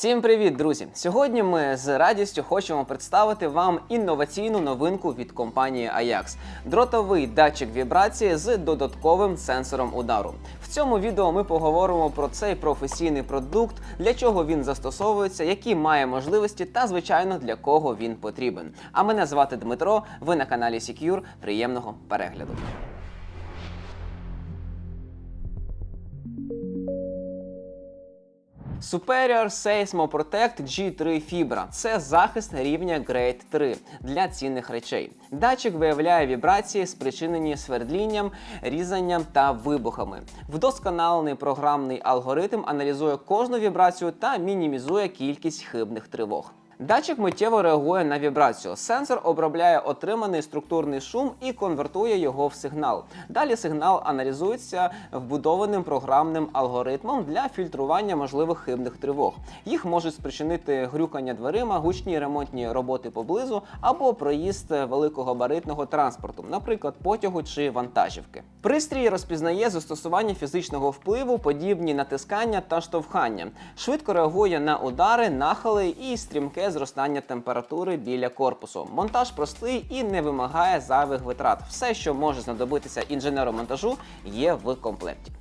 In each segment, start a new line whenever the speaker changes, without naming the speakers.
Всім привіт, друзі! Сьогодні ми з радістю хочемо представити вам інноваційну новинку від компанії Ajax – дротовий датчик вібрації з додатковим сенсором удару. В цьому відео ми поговоримо про цей професійний продукт, для чого він застосовується, які має можливості та, звичайно, для кого він потрібен. А мене звати Дмитро. Ви на каналі Secure. Приємного перегляду. Superior Seismo Protect G3 Fibra – це захист рівня Grade 3 для цінних речей. Датчик виявляє вібрації, спричинені свердлінням, різанням та вибухами. Вдосконалений програмний алгоритм аналізує кожну вібрацію та мінімізує кількість хибних тривог. Датчик миттєво реагує на вібрацію. Сенсор обробляє отриманий структурний шум і конвертує його в сигнал. Далі сигнал аналізується вбудованим програмним алгоритмом для фільтрування можливих хибних тривог. Їх можуть спричинити грюкання дверима, гучні ремонтні роботи поблизу або проїзд великогабаритного транспорту, наприклад, потягу чи вантажівки. Пристрій розпізнає застосування фізичного впливу, подібні натискання та штовхання, швидко реагує на удари, нахили і стрімке зростання температури біля корпусу. Монтаж простий і не вимагає зайвих витрат. Все, що може знадобитися інженеру монтажу, є в комплекті.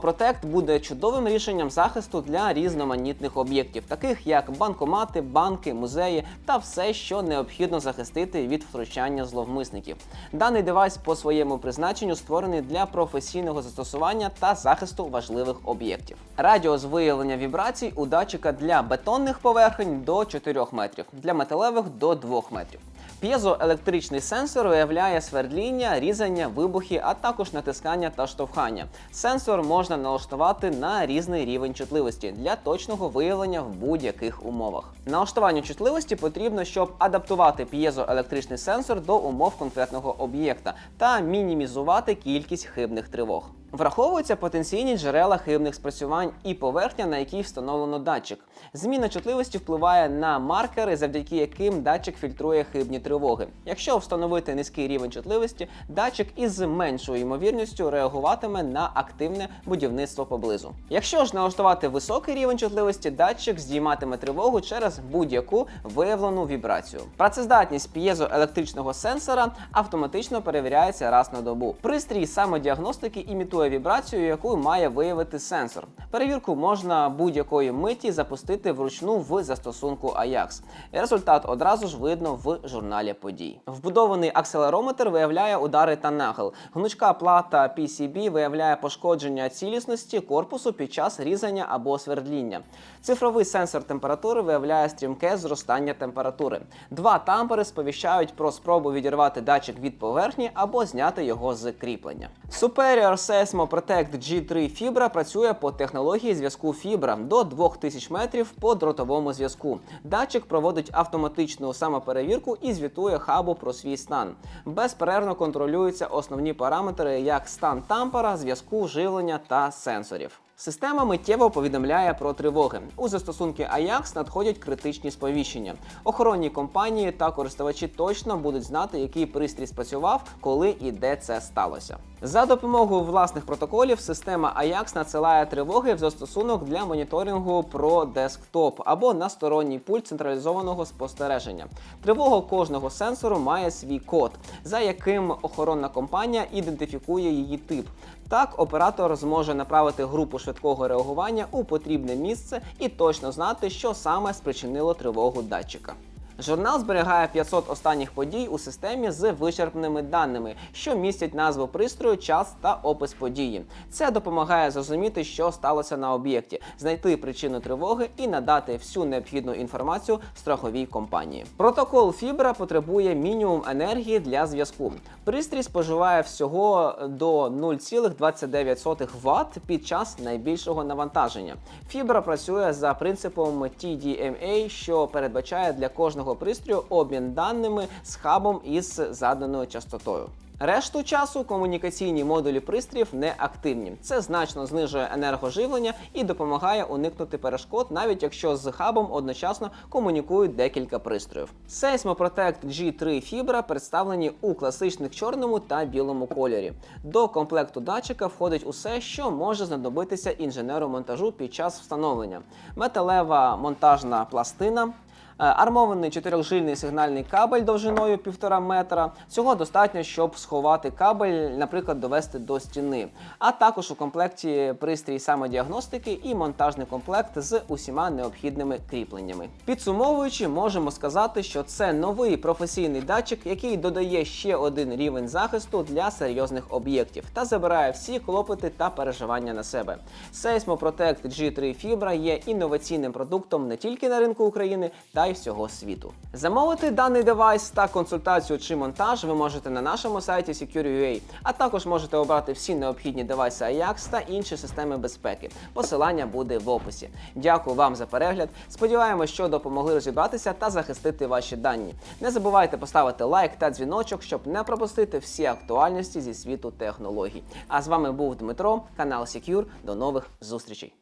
Protect буде чудовим рішенням захисту для різноманітних об'єктів, таких як банкомати, банки, музеї та все, що необхідно захистити від втручання зловмисників. Даний девайс по своєму призначенню створений для професійного застосування та захисту важливих об'єктів. Радіус виявлення вібрацій у датчика для бетонних поверхень до 4 метрів, для металевих до 2 метрів. П'єзоелектричний сенсор виявляє свердління, різання, вибухи, а також натискання та штовхання. Сенсор можна налаштувати на різний рівень чутливості для точного виявлення в будь-яких умовах. Налаштуванню чутливості потрібно, щоб адаптувати п'єзоелектричний сенсор до умов конкретного об'єкта та мінімізувати кількість хибних тривог. Враховуються потенційні джерела хибних спрацювань і поверхня, на якій встановлено датчик. Зміна чутливості впливає на маркери, завдяки яким датчик фільтрує хибні тривоги. Якщо встановити низький рівень чутливості, датчик із меншою ймовірністю реагуватиме на активне будівництво поблизу. Якщо ж налаштувати високий рівень чутливості, датчик здійматиме тривогу через будь-яку виявлену вібрацію. Працездатність п'єзоелектричного сенсора автоматично перевіряється раз на добу. Пристрій самодіагностики імітує вібрацію, яку має виявити сенсор. Перевірку можна будь-якої миті запустити вручну в застосунку Ajax. Результат одразу ж видно в журналі подій. Вбудований акселерометр виявляє удари та нахил. Гнучка плата PCB виявляє пошкодження цілісності корпусу під час різання або свердління. Цифровий сенсор температури виявляє стрімке зростання температури. Два тампери сповіщають про спробу відірвати датчик від поверхні або зняти його з кріплення. Superior Seismo Protect G3 Fibra працює по технології зв'язку фібра до 2000 метрів по дротовому зв'язку. Датчик проводить автоматичну самоперевірку і звітує хабу про свій стан. Безперервно контролюються основні параметри, як стан тампера, зв'язку, живлення та сенсорів. Система миттєво повідомляє про тривоги. У застосунки Ajax надходять критичні сповіщення. Охоронні компанії та користувачі точно будуть знати, який пристрій спрацював, коли і де це сталося. За допомогою власних протоколів система Ajax надсилає тривоги в застосунок для моніторингу про десктоп або на сторонній пульт централізованого спостереження. Тривога кожного сенсору має свій код, за яким охоронна компанія ідентифікує її тип. Так, оператор зможе направити групу швидкого реагування у потрібне місце і точно знати, що саме спричинило тривогу датчика. Журнал зберігає 500 останніх подій у системі з вичерпними даними, що містять назву пристрою, час та опис події. Це допомагає зрозуміти, що сталося на об'єкті, знайти причину тривоги і надати всю необхідну інформацію страховій компанії. Протокол Фібра потребує мінімум енергії для зв'язку. Пристрій споживає всього до 0,29 Вт під час найбільшого навантаження. Фібра працює за принципом TDMA, що передбачає для кожного пристрою обмін даними з хабом із заданою частотою. Решту часу комунікаційні модулі пристроїв не активні. Це значно знижує енергоживлення і допомагає уникнути перешкод, навіть якщо з хабом одночасно комунікують декілька пристроїв. Seismoprotect G3 Fibra представлені у класичних чорному та білому кольорі. До комплекту датчика входить усе, що може знадобитися інженеру монтажу під час встановлення: металева монтажна пластина. Е, Армований чотирьохжильний сигнальний кабель довжиною 1,5 метра. Цього достатньо, щоб сховати кабель, наприклад, довести до стіни. А також у комплекті пристрій самодіагностики і монтажний комплект з усіма необхідними кріпленнями. Підсумовуючи, можемо сказати, що це новий професійний датчик, який додає ще один рівень захисту для серйозних об'єктів та забирає всі клопоти та переживання на себе. Seismoprotect G3 Fibra є інноваційним продуктом не тільки на ринку України, та й всього світу. Замовити даний девайс та консультацію чи монтаж ви можете на нашому сайті Secure.ua, а також можете обрати всі необхідні девайси Ajax та інші системи безпеки. Посилання буде в описі. Дякую вам за перегляд. Сподіваємось, що допомогли розібратися та захистити ваші дані. Не забувайте поставити лайк та дзвіночок, щоб не пропустити всі актуальності зі світу технологій. А з вами був Дмитро, канал Secure. До нових зустрічей.